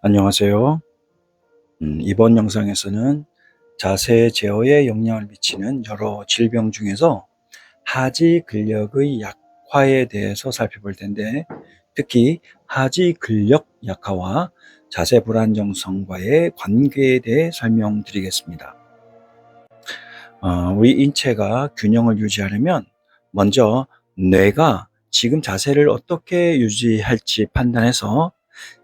안녕하세요. 음, 이번 영상에서는 자세 제어에 영향을 미치는 여러 질병 중에서 하지 근력의 약화에 대해서 살펴볼 텐데 특히 하지 근력 약화와 자세 불안정성과의 관계에 대해 설명드리겠습니다. 어, 우리 인체가 균형을 유지하려면 먼저 뇌가 지금 자세를 어떻게 유지할지 판단해서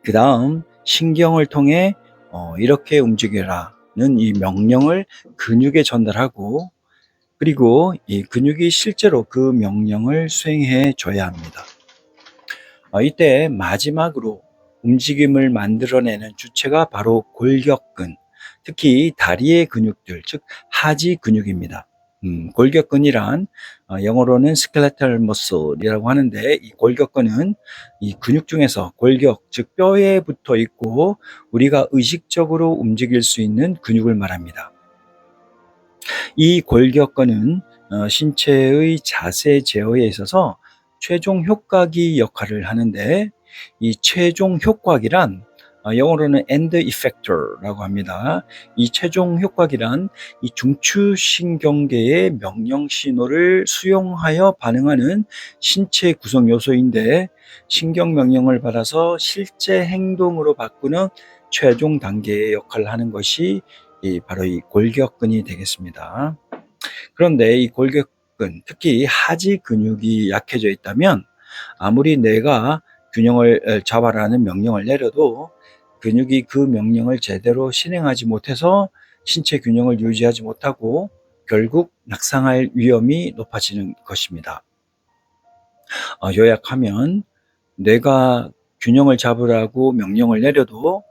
그 다음 신경을 통해 어, 이렇게 움직여라는 이 명령을 근육에 전달하고 그리고 이 근육이 실제로 그 명령을 수행해 줘야 합니다. 어, 이때 마지막으로 움직임을 만들어내는 주체가 바로 골격근, 특히 다리의 근육들, 즉 하지 근육입니다. 음, 골격근이란 어, 영어로는 skeletal muscle이라고 하는데 이 골격근은 이 근육 중에서 골격, 즉 뼈에 붙어 있고 우리가 의식적으로 움직일 수 있는 근육을 말합니다. 이 골격근은 어, 신체의 자세 제어에 있어서 최종 효과기 역할을 하는데 이 최종 효과기란 어, 영어로는 end effector라고 합니다. 이 최종 효과기란 이 중추신경계의 명령 신호를 수용하여 반응하는 신체 구성 요소인데 신경 명령을 받아서 실제 행동으로 바꾸는 최종 단계의 역할을 하는 것이 이 바로 이 골격근이 되겠습니다. 그런데 이 골격근, 특히 하지 근육이 약해져 있다면 아무리 내가 균형을 잡아라는 명령을 내려도 근육이 그 명령을 제대로 실행하지 못해서 신체 균형을 유지하지 못하고 결국 낙상할 위험이 높아지는 것입니다. 어, 요약하면 뇌가 균형을 잡으라고 명령을 내려도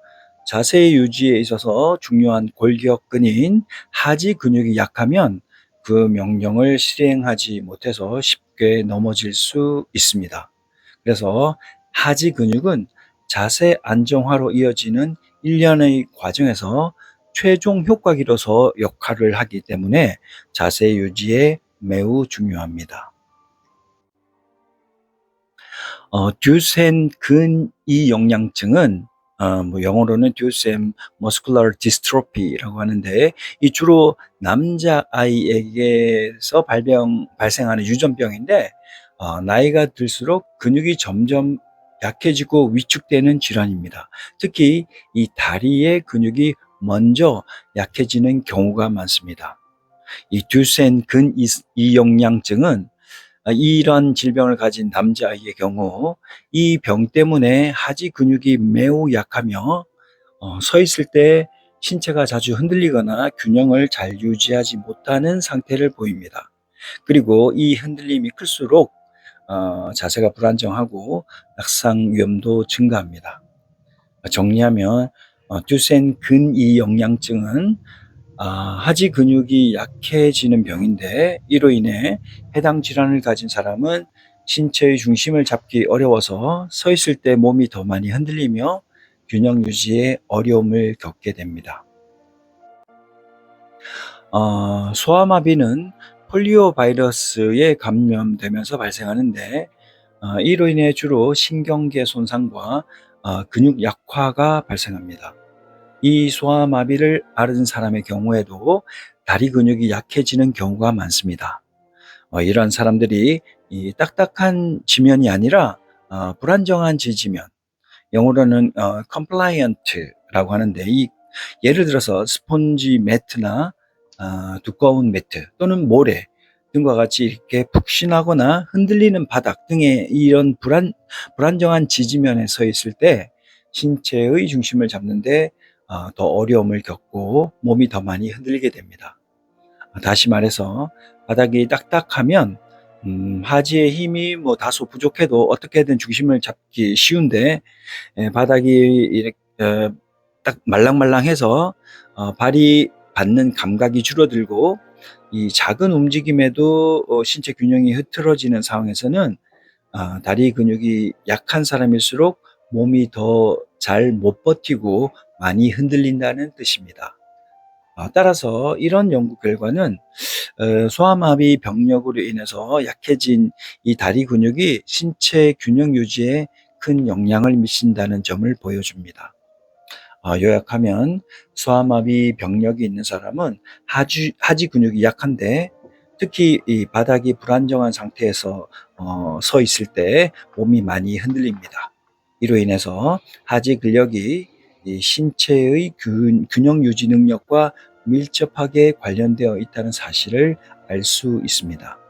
자세 유지에 있어서 중요한 골격근인 하지 근육이 약하면 그 명령을 실행하지 못해서 쉽게 넘어질 수 있습니다. 그래서 하지 근육은 자세 안정화로 이어지는 일련의 과정에서 최종 효과기로서 역할을 하기 때문에 자세 유지에 매우 중요합니다. 어, 듀센 근이 영양증은 어, 뭐 영어로는 듀센 머스쿨러 디스트로피라고 하는데 이 주로 남자 아이에게서 발병 발생하는 유전병인데 어, 나이가 들수록 근육이 점점 약해지고 위축되는 질환입니다. 특히 이 다리의 근육이 먼저 약해지는 경우가 많습니다. 이 듀센 근이영양증은 이런 질병을 가진 남자아이의 경우 이 병 때문에 하지 근육이 매우 약하며 어, 서 있을 때 신체가 자주 흔들리거나 균형을 잘 유지하지 못하는 상태를 보입니다. 그리고 이 흔들림이 클수록 어, 자세가 불안정하고 낙상 위험도 증가합니다. 정리하면 어, 듀센 근이 영양증은 아, 하지 근육이 약해지는 병인데 이로 인해 해당 질환을 가진 사람은 신체의 중심을 잡기 어려워서 서 있을 때 몸이 더 많이 흔들리며 균형 유지에 어려움을 겪게 됩니다. 어, 소아마비는 폴리오 바이러스에 감염되면서 발생하는데 어, 이로 인해 주로 신경계 손상과 어, 근육 약화가 발생합니다. 이 소아마비를 앓은 사람의 경우에도 다리 근육이 약해지는 경우가 많습니다. 어, 이러한 사람들이 이 딱딱한 지면이 아니라 어, 불안정한 지지면, 영어로는 어, compliant라고 하는데 이 예를 들어서 스폰지 매트나 아, 두꺼운 매트 또는 모래 등과 같이 이렇게 푹신하거나 흔들리는 바닥 등의 이런 불안, 불안정한 지지면에 서 있을 때 신체의 중심을 잡는데 아, 더 어려움을 겪고 몸이 더 많이 흔들리게 됩니다. 다시 말해서 바닥이 딱딱하면 음, 하지의 힘이 뭐 다소 부족해도 어떻게든 중심을 잡기 쉬운데 에, 바닥이 이렇게 에, 딱 말랑말랑해서 어, 발이 받는 감각이 줄어들고 이 작은 움직임에도 어, 신체 균형이 흐트러지는 상황에서는 아, 다리 근육이 약한 사람일수록 몸이 더 잘 못 버티고 많이 흔들린다는 뜻입니다. 아, 따라서 이런 연구 결과는 어, 소아마비 병력으로 인해서 약해진 이 다리 근육이 신체 균형 유지에 큰 영향을 미친다는 점을 보여줍니다. 어, 요약하면 소아마비 병력이 있는 사람은 하지, 하지 근육이 약한데 특히 이 바닥이 불안정한 상태에서 어, 서 있을 때 몸이 많이 흔들립니다. 이로 인해서 하지 근력이 이 신체의 균, 균형 유지 능력과 밀접하게 관련되어 있다는 사실을 알 수 있습니다.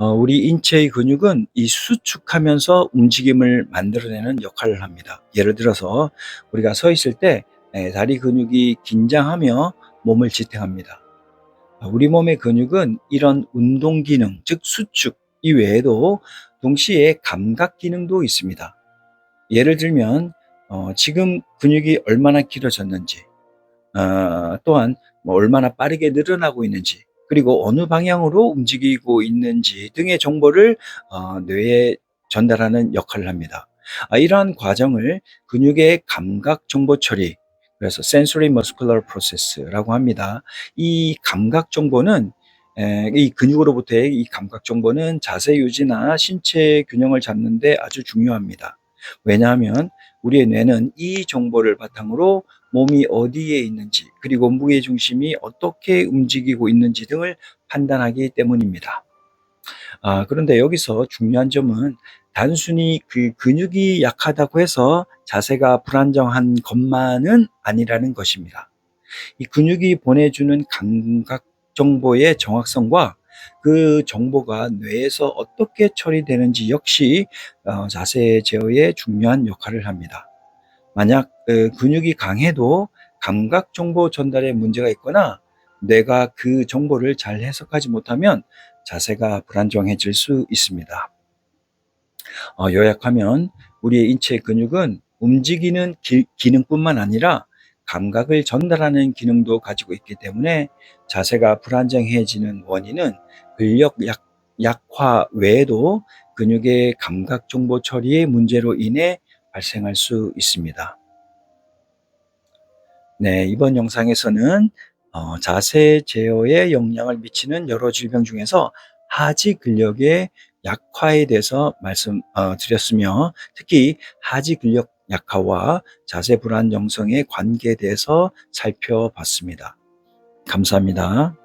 어, 우리 인체의 근육은 이 수축하면서 움직임을 만들어내는 역할을 합니다. 예를 들어서 우리가 서 있을 때 에, 다리 근육이 긴장하며 몸을 지탱합니다. 어, 우리 몸의 근육은 이런 운동 기능, 즉 수축 이외에도 동시에 감각 기능도 있습니다. 예를 들면 어, 지금 근육이 얼마나 길어졌는지, 어, 또한 뭐 얼마나 빠르게 늘어나고 있는지, 그리고 어느 방향으로 움직이고 있는지 등의 정보를 어, 뇌에 전달하는 역할을 합니다. 아, 이러한 과정을 근육의 감각 정보 처리, 그래서 sensory muscular process라고 합니다. 이 감각 정보는 에, 이 근육으로부터의 이 감각 정보는 자세 유지나 신체 균형을 잡는데 아주 중요합니다. 왜냐하면 우리의 뇌는 이 정보를 바탕으로 몸이 어디에 있는지 그리고 무게 중심이 어떻게 움직이고 있는지 등을 판단하기 때문입니다. 아, 그런데 여기서 중요한 점은 단순히 그 근육이 약하다고 해서 자세가 불안정한 것만은 아니라는 것입니다. 이 근육이 보내주는 감각 정보의 정확성과 그 정보가 뇌에서 어떻게 처리되는지 역시 어, 자세 제어에 중요한 역할을 합니다. 만약 그 근육이 강해도 감각 정보 전달에 문제가 있거나 뇌가 그 정보를 잘 해석하지 못하면 자세가 불안정해질 수 있습니다. 어, 요약하면 우리의 인체 근육은 움직이는 기, 기능뿐만 아니라 감각을 전달하는 기능도 가지고 있기 때문에 자세가 불안정해지는 원인은 근력 약, 약화 외에도 근육의 감각 정보 처리의 문제로 인해 발생할 수 있습니다. 네, 이번 영상에서는 어, 자세 제어에 영향을 미치는 여러 질병 중에서 하지 근력의 약화에 대해서 말씀드렸으며 특히 하지 근력 약화와 자세 불안정성의 관계에 대해서 살펴봤습니다. 감사합니다.